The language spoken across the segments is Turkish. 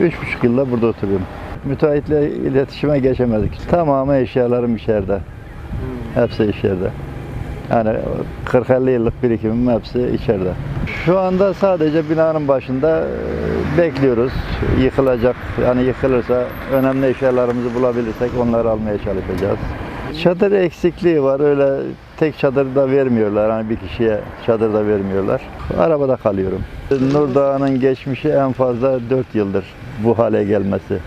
Üç buçuk yılda burada oturuyorum. Müteahhitle iletişime geçemedik. Tamamı eşyalarım içeride. Hepsi içeride. Yani 40-50 yıllık birikimim hepsi içeride. Şu anda sadece binanın başında e, bekliyoruz. Yıkılacak, yani yıkılırsa önemli eşyalarımızı bulabilirsek onları almaya çalışacağız. Çadır eksikliği var. Öyle tek çadır da vermiyorlar. Hani bir kişiye çadır da vermiyorlar. Arabada kalıyorum. Nur Dağı'nın geçmişi en fazla 4 yıldır bu hale gelmesi.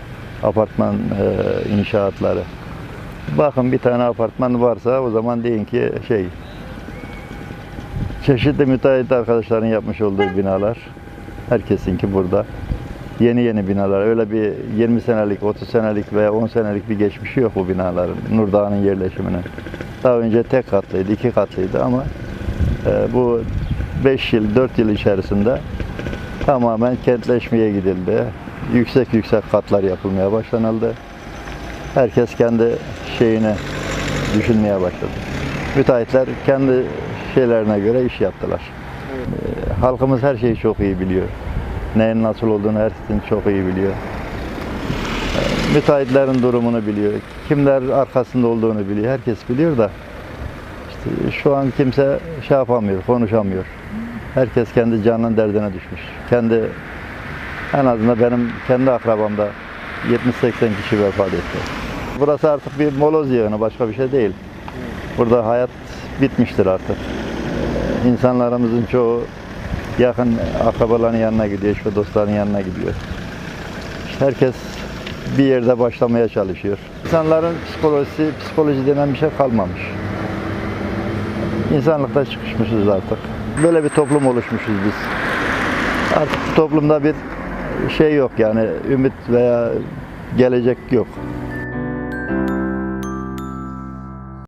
Apartman e, inşaatları. Bakın bir tane apartman varsa o zaman deyin ki şey çeşitli müteahhit arkadaşların yapmış olduğu binalar. Herkesinki burada. Yeni yeni binalar. Öyle bir 20 senelik, 30 senelik veya 10 senelik bir geçmişi yok bu binaların. Nurdağ'ın yerleşiminin. Daha önce tek katlıydı, iki katlıydı ama e, bu 5 yıl, 4 yıl içerisinde tamamen kentleşmeye gidildi. Yüksek yüksek katlar yapılmaya başlanıldı. Herkes kendi şeyini düşünmeye başladı. Müteahhitler kendi şeylerine göre iş yaptılar. Ee, Halkımız her şeyi çok iyi biliyor. Neyin nasıl olduğunu herkesin çok iyi biliyor. Müteahhitlerin durumunu biliyor. Kimler arkasında olduğunu biliyor. Herkes biliyor da işte şu an kimse şey yapamıyor, konuşamıyor. Herkes kendi canının derdine düşmüş. Kendi en azından benim kendi akrabamda 70-80 kişi vefat etti. Burası artık bir moloz yığını, başka bir şey değil. Burada hayat bitmiştir artık. İnsanlarımızın çoğu yakın akrabaların yanına gidiyor, eş ve dostların yanına gidiyor. İşte herkes bir yerde başlamaya çalışıyor. İnsanların psikolojisi, psikoloji denen bir şey kalmamış. İnsanlıkta çıkışmışız artık. Böyle bir toplum oluşmuşuz biz. Artık toplumda bir şey yok yani ümit veya gelecek yok.